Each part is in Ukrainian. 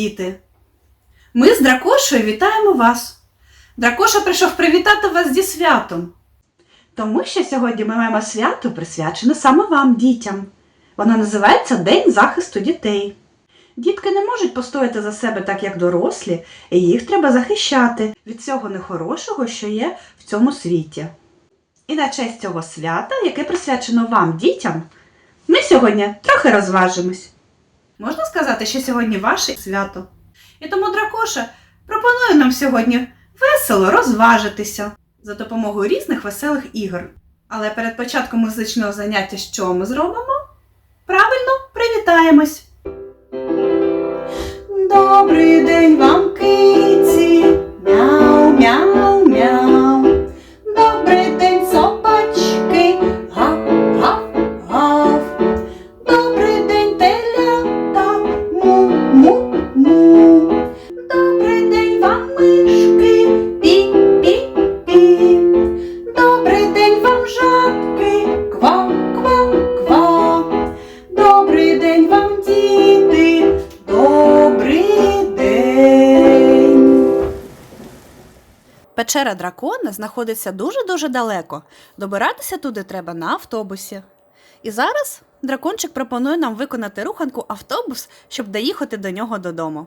діти! Ми з Дракошею вітаємо вас! Дракоша прийшов привітати вас зі святом. Тому що сьогодні ми маємо свято присвячене саме вам, дітям. Воно називається День захисту дітей. Дітки не можуть постояти за себе так, як дорослі, і їх треба захищати від всього нехорошого, що є в цьому світі. І на честь цього свята, яке присвячено вам, дітям, ми сьогодні трохи розважимось. Можна сказати, що сьогодні ваше свято. І тому Дракоша пропонує нам сьогодні весело розважитися за допомогою різних веселих ігор. Але перед початком музичного заняття що ми зробимо? Правильно, привітаємось! Печера дракона знаходиться дуже-дуже далеко. Добиратися туди треба на автобусі. І зараз дракончик пропонує нам виконати руханку автобус, щоб доїхати до нього додому.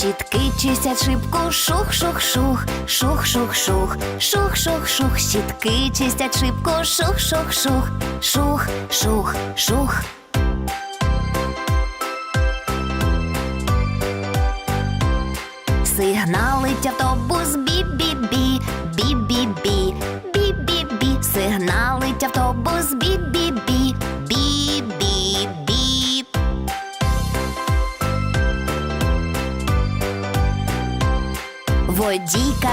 Щітки чистять шибку, шух-шух-шух, шух-шух-шух, шух-шух-шух, щітки чистять шибку, шух-шух-шух, шух-шух-шух. Сигналить автобус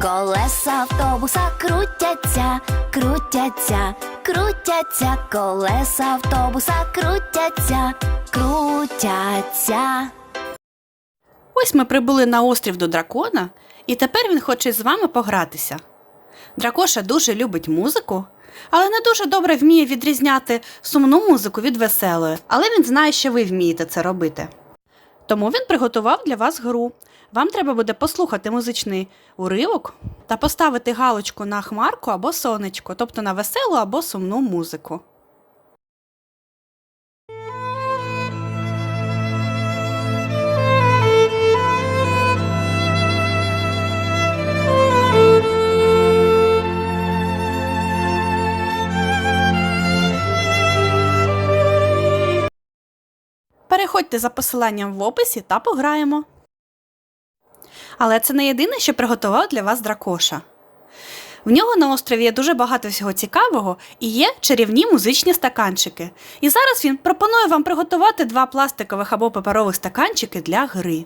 Колеса автобуса крутяться, крутяться, крутяться, колеса автобуса крутяться, крутяться. Ось ми прибули на острів до дракона, і тепер він хоче з вами погратися. Дракоша дуже любить музику, але не дуже добре вміє відрізняти сумну музику від веселої, але він знає, що ви вмієте це робити. Тому він приготував для вас гру. Вам треба буде послухати музичний уривок та поставити галочку на хмарку або сонечко, тобто на веселу або сумну музику. Переходьте за посиланням в описі та пограємо. Але це не єдине, що приготував для вас дракоша. В нього на острові є дуже багато всього цікавого і є чарівні музичні стаканчики. І зараз він пропонує вам приготувати два пластикових або паперових стаканчики для гри.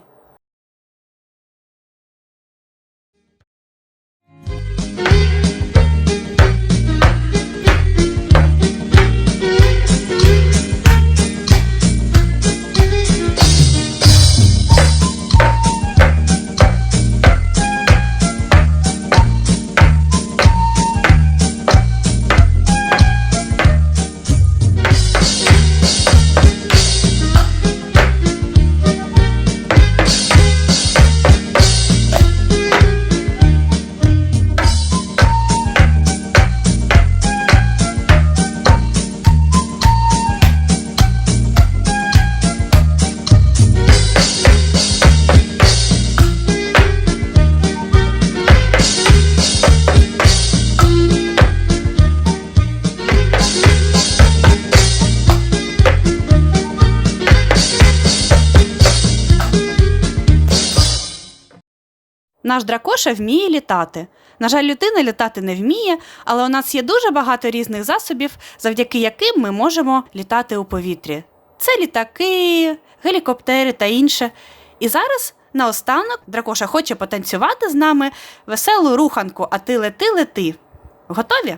Наш дракоша вміє літати. На жаль, людина літати не вміє, але у нас є дуже багато різних засобів, завдяки яким ми можемо літати у повітрі. Це літаки, гелікоптери та інше. І зараз наостанок дракоша хоче потанцювати з нами веселу руханку, а ти лети, лети. Готові?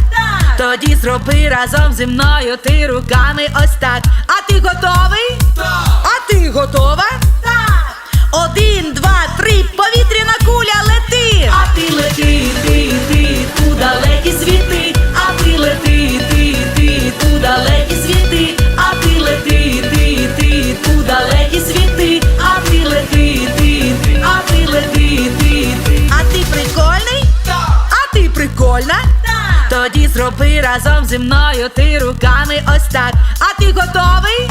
Тоді зроби разом зі мною ти руками ось так. А ти готовий? А ти готова? Так. Один, два, три, повітряна куля лети. А ти лети, ти, ти, у далекі Зроби разом зі мною ти руками ось так. А ти готовий?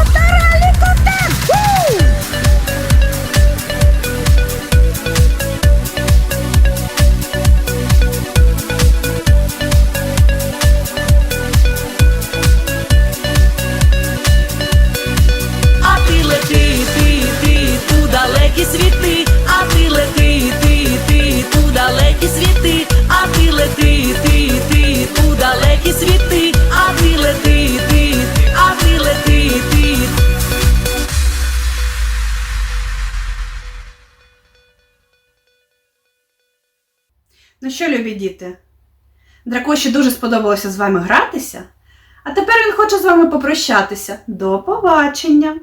Що, любі діти? Дракоші дуже сподобалося з вами гратися, а тепер він хоче з вами попрощатися. До побачення!